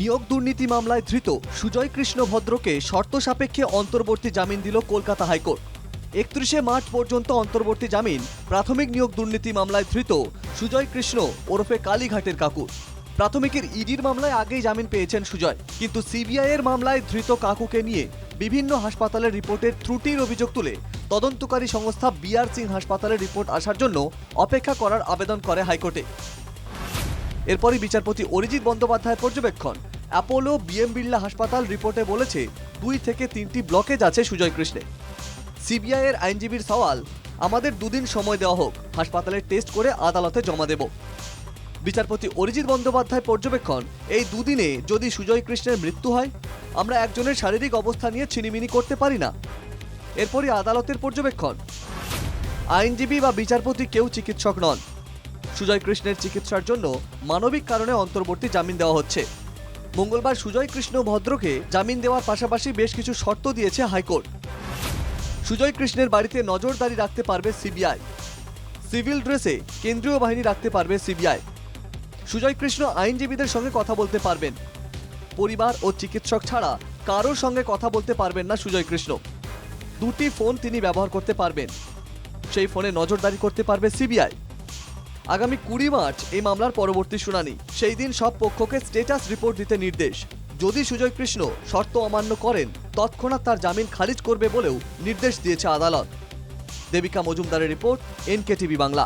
নিয়োগ দুর্নীতি মামলায় ধৃত সুজয় কৃষ্ণ ভদ্রকে শর্ত সাপেক্ষে অন্তর্বর্তী জামিন দিল কলকাতা হাইকোর্ট। একত্রিশে মার্চ পর্যন্ত অন্তর্বর্তী জামিন, প্রাথমিক নিয়োগ দুর্নীতি মামলায় ধৃত সুজয় কৃষ্ণ ওরফে কালীঘাটের কাকুর। প্রাথমিকের ইডির মামলায় আগেই জামিন পেয়েছেন সুজয়, কিন্তু সিবিআই এর মামলায় ধৃত কাকুকে নিয়ে বিভিন্ন হাসপাতালের রিপোর্টের ত্রুটির অভিযোগ তুলে তদন্তকারী সংস্থা বিআর সিং হাসপাতালের রিপোর্ট আসার জন্য অপেক্ষা করার আবেদন করে হাইকোর্টে। এরপরই বিচারপতি অরিজিৎ বন্দ্যোপাধ্যায়ের পর্যবেক্ষণ। অ্যাপোলো বিএম বিড়লা হাসপাতাল রিপোর্টে বলেছে, দুই থেকে তিনটি ব্লকেজ আছে সুজয় কৃষ্ণে। সিবিআই এর আইনজীবীর সওয়াল, আমাদের দুদিন সময় দেওয়া হোক হাসপাতালে টেস্ট করে আদালতে জমা দেব। বিচারপতি অরিজিৎ বন্দ্যোপাধ্যায় পর্যবেক্ষণ, এই দুদিনে যদি সুজয় কৃষ্ণের মৃত্যু হয়, আমরা একজনের শারীরিক অবস্থা নিয়ে ছিনিমিনি করতে পারি না। এরপরই আদালতের পর্যবেক্ষণ। আইনজীবী বা বিচারপতি কেউ চিকিৎসক নন। সুজয় কৃষ্ণের চিকিৎসার জন্য মানবিক কারণে অন্তর্বর্তী জামিন দেওয়া হচ্ছে। মঙ্গলবার সুজয় কৃষ্ণ ভদ্রকে জামিন দেওয়ার পাশাপাশি বেশ কিছু শর্ত দিয়েছে হাইকোর্ট। সুজয় কৃষ্ণের বাড়িতে নজরদারি রাখতে পারবে সিবিআই। সিভিল ড্রেসে কেন্দ্রীয় বাহিনী রাখতে পারবে সিবিআই। সুজয় কৃষ্ণ আইনজীবীদের সঙ্গে কথা বলতে পারবেন। পরিবার ও চিকিৎসক ছাড়া কারোর সঙ্গে কথা বলতে পারবেন না সুজয় কৃষ্ণ দুটি ফোন তিনি ব্যবহার করতে পারবেন। সেই ফোনে নজরদারি করতে পারবে সিবিআই। আগামী কুড়ি মার্চ এই মামলার পরবর্তী শুনানি। সেই দিন সব পক্ষকে স্টেটাস রিপোর্ট দিতে নির্দেশ। যদি সুজয় কৃষ্ণ শর্ত অমান্য করেন, তৎক্ষণাৎ তার জামিন খারিজ করবে বলেও নির্দেশ দিয়েছে আদালত। দেবিকা মজুমদারের রিপোর্ট, এনকেটিভি বাংলা।